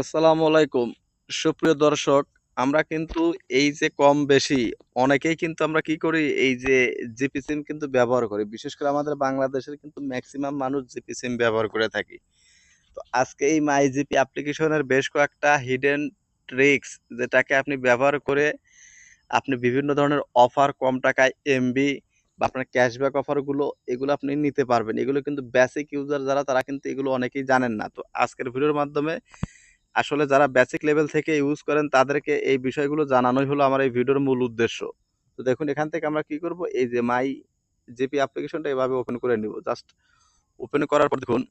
আসসালামু আলাইকুম। সুপ্রিয় দর্শক, আমরা কিন্তু এই যে কম বেশি, অনেকেই কিন্তু আমরা কি করি, এই যে জিপি সিম কিন্তু ব্যবহার করি। বিশেষ করে আমাদের বাংলাদেশের কিন্তু ম্যাক্সিমাম মানুষ জিপি সিম ব্যবহার করে থাকি। তো আজকে এই মাই জিপি অ্যাপ্লিকেশনের বেশ কয়েকটা হিডেন ট্রিক্স যেটাকে আপনি ব্যবহার করে আপনি বিভিন্ন ধরনের অফার কম টাকায় এমবি বা আপনার ক্যাশব্যাক অফারগুলো এগুলো আপনি নিতে পারবেন। এগুলো কিন্তু বেসিক ইউজার যারা, তারা কিন্তু এগুলো অনেকেই জানেন না। তো আজকের ভিডিওর মাধ্যমে আসলে যারা বেসিক লেভেল থেকে ইউজ করেন, তাদেরকে এই বিষয়গুলো জানানোই হলো আমার এই ভিডিওর মূল উদ্দেশ্য। তো দেখুন, এখান থেকে আমরা কি করব? এই যে মাই জেপি অ্যাপ্লিকেশনটা এভাবে ওপেন করে নিব। জাস্ট ওপেন করার পর দেখুন,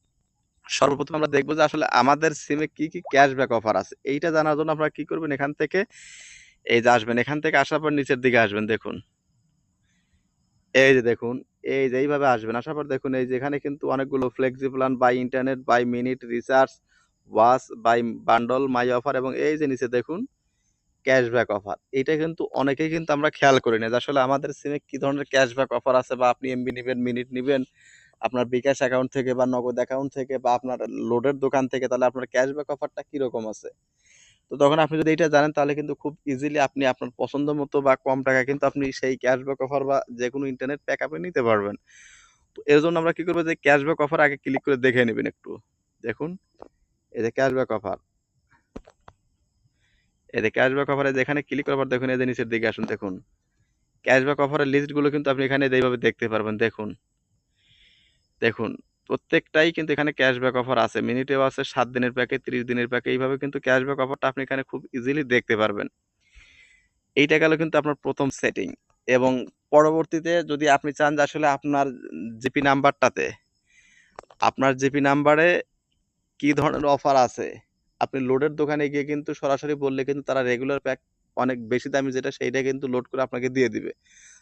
সর্বপ্রথম আমরা দেখব যে আসলে আমাদের সিমে কি কি ক্যাশব্যাক অফার আছে। এইটা জানার জন্য আপনারা কি করবেন? এখান থেকে এই যে আসবেন, এখান থেকে আসার পর নিচের দিকে আসবেন, দেখুন। এই যে দেখুন, এই যে এইভাবে আসবেন। আসার পর দেখুন, এই যে এখানে কিন্তু অনেকগুলো flexi plan buy internet buy minute recharge was buy bundle my offer এবং এই যে নিচে দেখুন ক্যাশব্যাক অফার এটা কিন্তু অনেকেই কিন্তু আমরা খেয়াল করি না যে আসলে আমাদের সিমে কি ধরনের ক্যাশব্যাক অফার আছে বা আপনি এমবি নেবেন মিনিট নেবেন, আপনার বিকাশ অ্যাকাউন্ট থেকে বা নগদ অ্যাকাউন্ট থেকে বা আপনার লোডের দোকান থেকে, তাহলে আপনার ক্যাশব্যাক অফারটা কীরকম আছে? তো তখন আপনি যদি এটা জানেন, তাহলে কিন্তু খুব ইজিলি আপনি আপনার পছন্দ মতো বা কম টাকা কিন্তু আপনি সেই ক্যাশব্যাক অফার বা যে কোনো ইন্টারনেট প্যাক আপনি নিতে পারবেন। তো এর জন্য আমরা কি করব যে ক্যাশব্যাক অফার আগে ক্লিক করে দেখে নেবেন একটু। দেখুন। যে ক্যাশব্যাক অফার যে ক্যাশব্যাক অফারে যেখানে ক্লিক করার দেখুন, এই যে নিচের দিকে আসুন, দেখুন। ক্যাশব্যাক অফারের লিস্টগুলো কিন্তু আপনি এখানে এইভাবে দেখতে পারবেন, দেখুন। দেখুন, প্রত্যেকটাই কিন্তু এখানে ক্যাশব্যাক অফার আছে। মিনিটেও আছে, সাত দিনের প্যাকে ত্রিশ দিনের প্যাকে এইভাবে কিন্তু ক্যাশব্যাক অফারটা আপনি এখানে খুব ইজিলি দেখতে পারবেন। এইটা গেল কিন্তু আপনার প্রথম সেটিং এবং পরবর্তীতে যদি আপনি চান যে আসলে আপনার জিপি নাম্বারটাতে আপনার জিপি নাম্বারে কি ধরনের অফার আছে? আপনি লোডের দোকানে গিয়ে কিন্তু সরাসরি বললে কিন্তু তারা রেগুলার প্যাক অনেক বেশি দামি যেটা সেইটা কিন্তু লোড করে আপনাকে দিয়ে দিবে।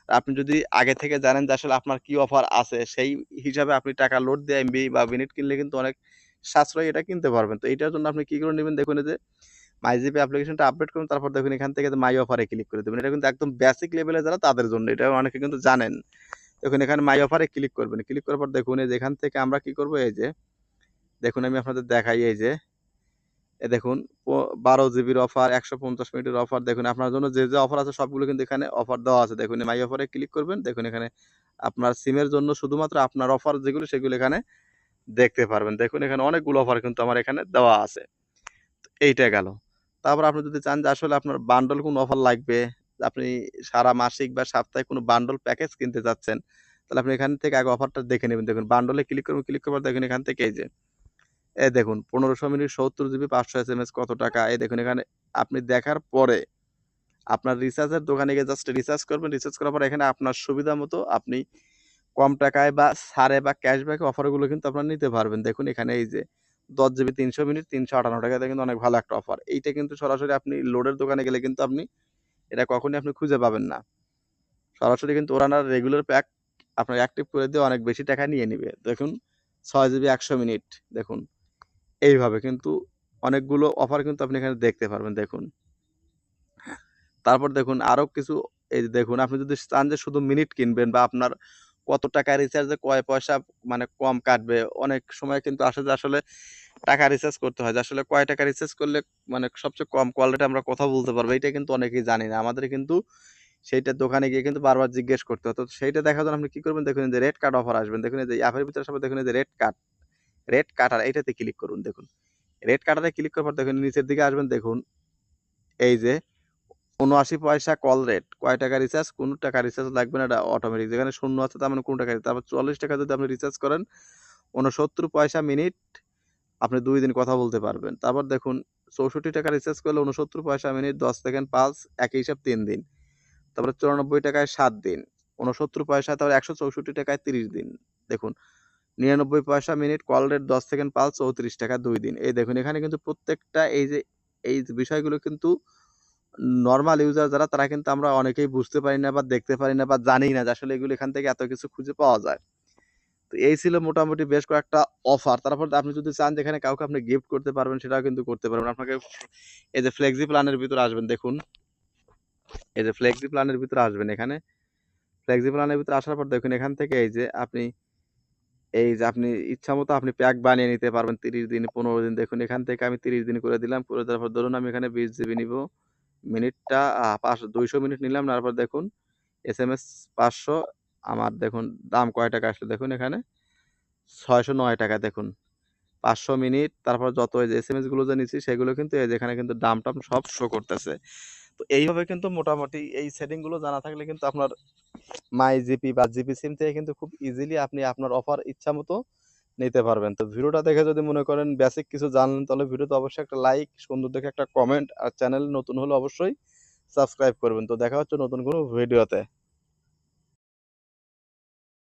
আপনি যদি আগে থেকে জানেন যে আসলে আপনার কি অফার আছে, সেই হিসাবে আপনি টাকা লোড দিয়ে এমবি বা মিনিট কিনলে কিন্তু অনেক সাশ্রয় এটা কিনতে পারবেন। তো এইটার জন্য আপনি কি করে নেবেন দেখুন যে মাই জিপি অ্যাপ্লিকেশনটা আপডেট করুন, তারপর দেখুন এখান থেকে মাই অফারে ক্লিক করে দেবেন। এটা কিন্তু একদম বেসিক লেভেলে যারা তাদের জন্য, এটা অনেকে কিন্তু জানেন। দেখুন এখানে মাই অফারে ক্লিক করবেন। ক্লিক করার পর দেখুন যে এখান থেকে আমরা কি করব? এই যে দেখুন, আমি আপনাদের দেখাই এই যে। এ দেখুন বারো জিবির অফার একশো পঞ্চাশ মিনিটের অফার দেখুন, আপনার জন্য যে যে অফার আছে, সবগুলো কিন্তু এখানে অফার দেওয়া আছে। দেখুন মাই অফারে ক্লিক করবেন। দেখুন, এখানে আপনার সিমের জন্য শুধুমাত্র আপনার অফার যেগুলো, সেগুলো এখানে দেখতে পারবেন। দেখুন, এখানে অনেকগুলো অফার কিন্তু আমার এখানে দেওয়া আছে। এইটা গেল। তারপর আপনি যদি চান যে আসলে আপনার বান্ডল কোনো অফার লাগবে, আপনি সারা মাসিক বা সাপ্তাহিক কোনো বান্ডল প্যাকেজ কিনতে যাচ্ছেন তাহলে আপনি এখান থেকে আগে অফারটা দেখে নেবেন। দেখুন বান্ডলে ক্লিক করবেন ক্লিক করবার দেখুন, এখান থেকে এই যে এই দেখুন, পনেরোশো মিনিট সত্তর জিবি, পাঁচশো এস এম এস কত টাকা? এই দেখুন, এখানে আপনি দেখার পরে আপনার রিচার্জের দোকানে গিয়ে জাস্ট রিচার্জ করবেন। রিচার্জ করার পরে এখানে আপনার সুবিধা মতো আপনি কম টাকায় বা সারে বা ক্যাশব্যাক অফারগুলো কিন্তু আপনারা নিতে পারবেন। দেখুন, এখানে এই যে দশ জিবি, তিনশো মিনিট, তিনশো আটান্ন টাকাতে কিন্তু অনেক ভালো একটা অফার এইটা কিন্তু সরাসরি আপনি লোডের দোকানে গেলে কিন্তু আপনি এটা কখনই আপনি খুঁজে পাবেন না। সরাসরি কিন্তু ওরানার রেগুলার প্যাক আপনার অ্যাক্টিভ করে দিয়ে অনেক বেশি টাকা নিয়ে নিবে। দেখুন, ছয় জিবি, একশো মিনিট, দেখুন। এইভাবে কিন্তু অনেকগুলো অফার কিন্তু আপনি এখানে দেখতে পারবেন, দেখুন। তারপর দেখুন আরও কিছু, এই দেখুন, আপনি যদি চান যে শুধু মিনিট কিনবেন বা আপনার কত টাকা রিচার্জে কয় পয়সা মানে কম কাটবে, অনেক সময় কিন্তু আসে যে আসলে টাকা রিচার্জ করতে হয়, যে আসলে কয় টাকা রিচার্জ করলে মানে সবচেয়ে কম কোয়ালিটি আমরা কথা বলতে পারব এটা কিন্তু অনেকেই জানি না। আমাদের কিন্তু সেইটা দোকানে গিয়ে কিন্তু বারবার জিজ্ঞেস করতে হতো সেইটা দেখার জন্য আপনি কি করবেন? দেখুন যে রেড কার্ড অফার আসবেন দেখুন যে অ্যাপের ভিতরে সবাই দেখুন যে রেড কার্ড রেড কাটার এইটাতে ক্লিক করুন, দেখুন। রেড কাটারে ক্লিক করার পর দেখুন, নিচের দিকে আসবেন, দেখুন। এই যে, উনআশি পয়সা কল রেট কয় টাকা রিচার্জ কোন টাকা রিচার্জ লাগবে না, এটা অটোমেটিক যেখানে শূন্য আছে, তার মানে কোনো টাকা তারপর চল্লিশ টাকা যদি আপনি রিচার্জ করেন, উনসত্তর পয়সা মিনিট আপনি দুই দিন কথা বলতে পারবেন। তারপর দেখুন, চৌষট্টি টাকা রিচার্জ করলে উনসত্তর পয়সা মিনিট দশ সেকেন্ড পালস একই হিসাব তিন দিন। তারপরে চুরানব্বই টাকায় সাত দিন, উনসত্তর পয়সা তারপর একশো চৌষট্টি টাকায় তিরিশ দিন। দেখুন নিরানব্বই পয়সা মিনিট, কল রেট দশ সেকেন্ড পাল, চৌত্রিশ টাকা দুই দিন। এই দেখুন, এখানে কিন্তু প্রত্যেকটা এই যে, এই বিষয়গুলো কিন্তু নর্মাল ইউজার যারা, তারা কিন্তু আমরা অনেকেই বুঝতে পারি না বা দেখতে পারি না বা জানি না যে আসলে এগুলো এখান থেকে এত কিছু খুঁজে পাওয়া যায়। তো এই ছিল মোটামুটি বেশ কয়েকটা অফার তারপর আপনি যদি চান যেখানে কাউকে আপনি গিফট করতে পারবেন, সেটাও কিন্তু করতে পারবেন। আপনাকে এই যে ফ্লেক্সি প্ল্যানের ভিতরে আসবেন, দেখুন। এই যে ফ্লেক্সি প্ল্যানের ভিতরে আসবেন এখানে। ফ্লেক্সি প্ল্যানের ভিতরে আসার পর দেখুন, এখান থেকে এই যে আপনি এই যে আপনি ইচ্ছা মতো আপনি প্যাক বানিয়ে নিতে পারবেন তিরিশ দিন, পনেরো দিন। দেখুন, এখান থেকে আমি তিরিশ দিন করে দিলাম, করে দেওয়ার পর ধরুন আমি এখানে বিশ জিবি নিব। মিনিটটা পাঁচশো দুইশো মিনিট নিলাম তারপর দেখুন এস এম এস পাঁচশো, আমার দেখুন দাম কয় টাকা আসলে দেখুন এখানে, ছয়শো নয় টাকা দেখুন। পাঁচশো মিনিট, তারপর যত এই যে এস এম এসগুলো যে নিচ্ছি, সেগুলো কিন্তু এই যেখানে কিন্তু দাম টাম সব শো করতেছে। তো এইভাবে কিন্তু মোটামুটি এই সেটিংগুলো জানা থাকলে কিন্তু আপনার মাই জিপি বা জিপি সিম থেকে কিন্তু খুব ইজিলি আপনি আপনার অফার ইচ্ছা মতো নিতে পারবেন। তো ভিডিওটা দেখে যদি মনে করেন বেসিক কিছু জানলেন, তাহলে ভিডিওতে অবশ্যই একটা লাইক সুন্দর দেখে একটা কমেন্ট আর চ্যানেল নতুন হলে অবশ্যই সাবস্ক্রাইব করবেন। তো দেখা হচ্ছে নতুন কোনো ভিডিওতে